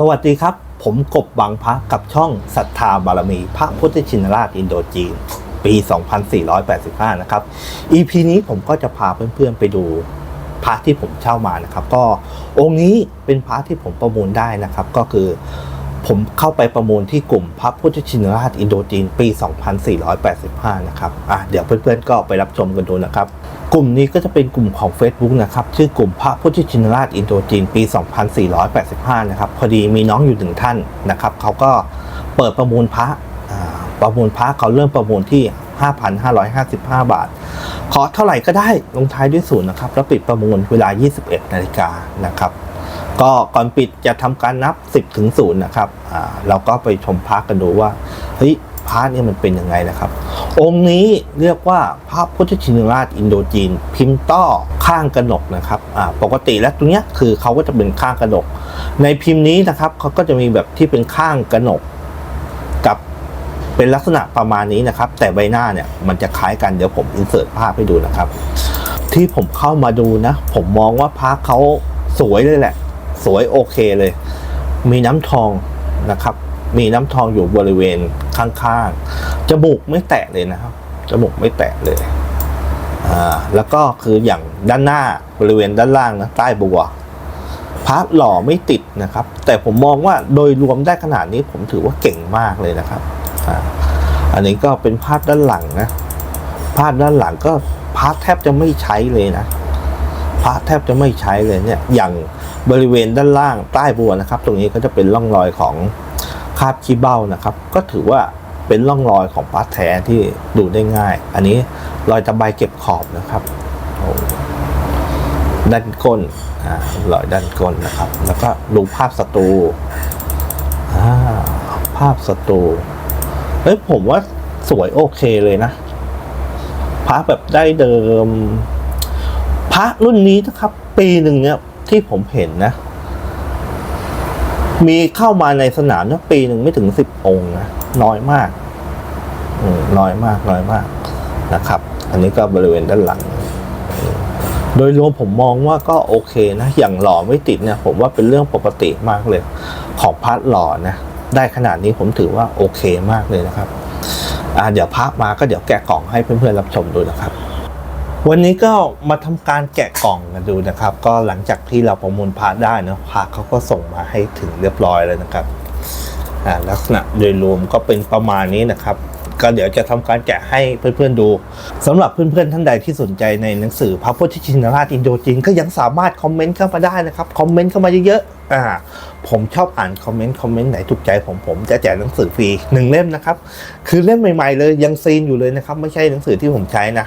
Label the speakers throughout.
Speaker 1: สวัสดีครับ ผมกบบางพระกับช่องศรัทธาบารมี พระพุทธชินราชอินโดจีน ปี 2485 นะครับ EP นี้ผมก็จะพาเพื่อนๆไปดูพระที่ผมเช่ามานะครับ ก็องค์นี้เป็นพระที่ผมประมูลได้นะครับ ก็คือผมเข้าไปประมูลที่กลุ่มพระพุทธชินราชอินโดจีน ปี 2485 นะครับอะเดี๋ยวเพื่อนๆก็ไปรับชมกันดูนะครับ กลุ่มนี้ก็จะเป็นกลุ่มของ Facebook นะครับชื่อกลุ่มพระพุทธชินราชอินโดจีนปี 2485 นะครับ พอดีมีน้องอยู่หนึ่งท่านนะครับเขาก็เปิดประมูลพระประมูลพระเขาเริ่มประมูลที่ 5,555 บาท ขอเท่าไหร่ก็ได้ลงท้ายด้วยศูนย์นะครับ แล้วปิดประมูลเวลา 21 นาฬิกานะครับ ก็ก่อนปิดจะทำการนับ 10 ถึง0นะครับเราก็ไปชมพระกันดูว่าเฮ้ย พระเนี่ยมันเป็นยังไงนะครับ องค์นี้เรียกว่าพระพุทธชินราชอินโดจีน พิมพ์ต้อข้างกระหนกนะครับปกติแล้วตรงเนี้ยคือเขาก็จะเป็นข้างกระหนก ในพิมพ์นี้นะครับเขาก็จะมีแบบที่เป็นข้างกระหนก กับเป็นลักษณะประมาณนี้นะครับ แต่ใบหน้าเนี่ยมันจะคล้ายกันเดี๋ยวผมอินเสิร์ตภาพให้ดูนะครับ ที่ผมเข้ามาดูนะ ผมมองว่าพระเขาสวยเลยแหละ สวยโอเคเลย มีน้ำทองนะครับ มีน้ำทองอยู่บริเวณข้างๆจมูกไม่แตะเลยนะครับจมูกไม่แตะเลยอ่าแล้วก็คืออย่างด้านหน้าบริเวณด้านล่างนะใต้บัวพระหล่อไม่ติดนะครับ แต่ผมมองว่าโดยรวมได้ขนาดนี้ผมถือว่าเก่งมากเลยนะครับอ่าอันนี้ก็เป็นภาพด้านหลังนะภาพด้านหลังก็พระแทบจะไม่ใช้เลยนะพระแทบจะไม่ใช้เลยเนี่ยอย่างบริเวณด้านล่างใต้บัวนะครับ ตรงนี้ก็จะเป็นร่องรอยของ คาบขี้เบ้านะครับ ก็ถือว่าเป็นร่องรอยของพระแท้ที่ดูได้ง่าย อันนี้รอยตะไบเก็บขอบนะครับด้านก้นอรอยด้านก้นนะครับ แล้วก็ดูภาพสตูภาพสตูเฮ้ยผมว่าสวยโอเคเลยนะพระแบบได้เดิม พระรุ่นนี้นะครับ ปีหนึ่งเนี่ยที่ผมเห็นนะ มีเข้ามาในสนามนี่ยปีหนึ่งไม่ถึงสิบองค์นะน้อยมากน้อยมากน้อยมากนะครับ อันนี้ก็บริเวณด้านหลัง โดยรวมผมมองว่าก็โอเคนะ อย่างหล่อไม่ติดเนี่ยผมว่าเป็นเรื่องปกติมากเลย ของพัดหล่อนะ ได้ขนาดนี้ผมถือว่าโอเคมากเลยนะครับ อ่าเดี๋ยวพักมาก็เดี๋ยวแกะกล่องให้เพื่อนๆรับชมดูนะครับ วันนี้ก็มาทำการแกะกล่องกันดูนะครับ ก็หลังจากที่เราประมูลพาร์ได้นะพาร์เขาก็ส่งมาให้ถึงเรียบร้อยแล้วนะครับลักษณะโดยรวมก็เป็นประมาณนี้นะครับ ก็เดี๋ยวจะทำการแกะให้เพื่อนๆดูสำหรับเพื่อนๆท่านใดที่สนใจในหนังสือพระพุทธชินราชอินโดจีนก็ยังสามารถคอมเมนต์เข้ามาได้นะครับคอมเมนต์เข้ามาเยอะๆอ่าผมชอบอ่านคอมเมนต์คอมเมนต์ไหนถูกใจผมผมจะแจกหนังสือฟรีหนึ่งเล่มนะครับ คือเล่มใหม่ๆเลยยังซีนอยู่เลยนะครับ ไม่ใช่หนังสือที่ผมใช้นะ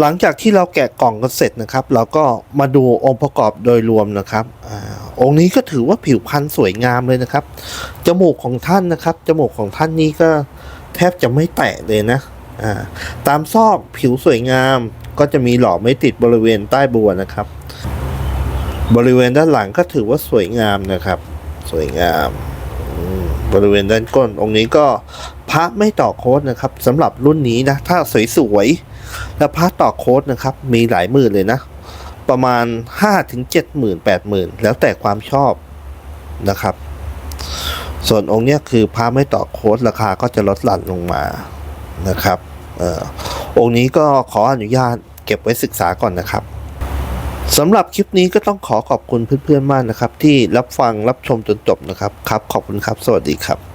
Speaker 1: หลังจากที่เราแกะกล่องกันเสร็จนะครับ เราก็มาดูองค์ประกอบโดยรวมนะครับอองค์นี้ก็ถือว่าผิวพรรณสวยงามเลยนะครับ จมูกของท่านนะครับ จมูกของท่านนี้ก็แทบจะไม่แตะเลยนะตามซอกผิวสวยงาม ก็จะมีหล่อไม่ติดบริเวณใต้บัวนะครับ บริเวณด้านหลังก็ถือว่าสวยงามนะครับ สวยงามอืมบริเวณด้านก้นองค์นี้ก็ พระไม่ต่อโค้ดนะครับสำหรับรุ่นนี้นะ ถ้าสวยๆแล้วพร์ทต่อโค้ดนะครับ มีหลายหมื่นเลยนะ ประมาณห้าถึงเจ็ดหมื่นแปดหมื่นแล้วแต่ความชอบนะครับ ส่วนองค์เนี้ยคือพาไม่ต่อโค้ดราคาก็จะลดหลั่นลงมานะครับเออองค์นี้ก็ขออนุญาตเก็บไว้ศึกษาก่อนนะครับสำหรับคลิปนี้ก็ต้องขอขอบคุณเพื่อนๆมากนะครับ ที่รับฟังรับชมจนจบนะครับครับ ขอบคุณครับ สวัสดีครับ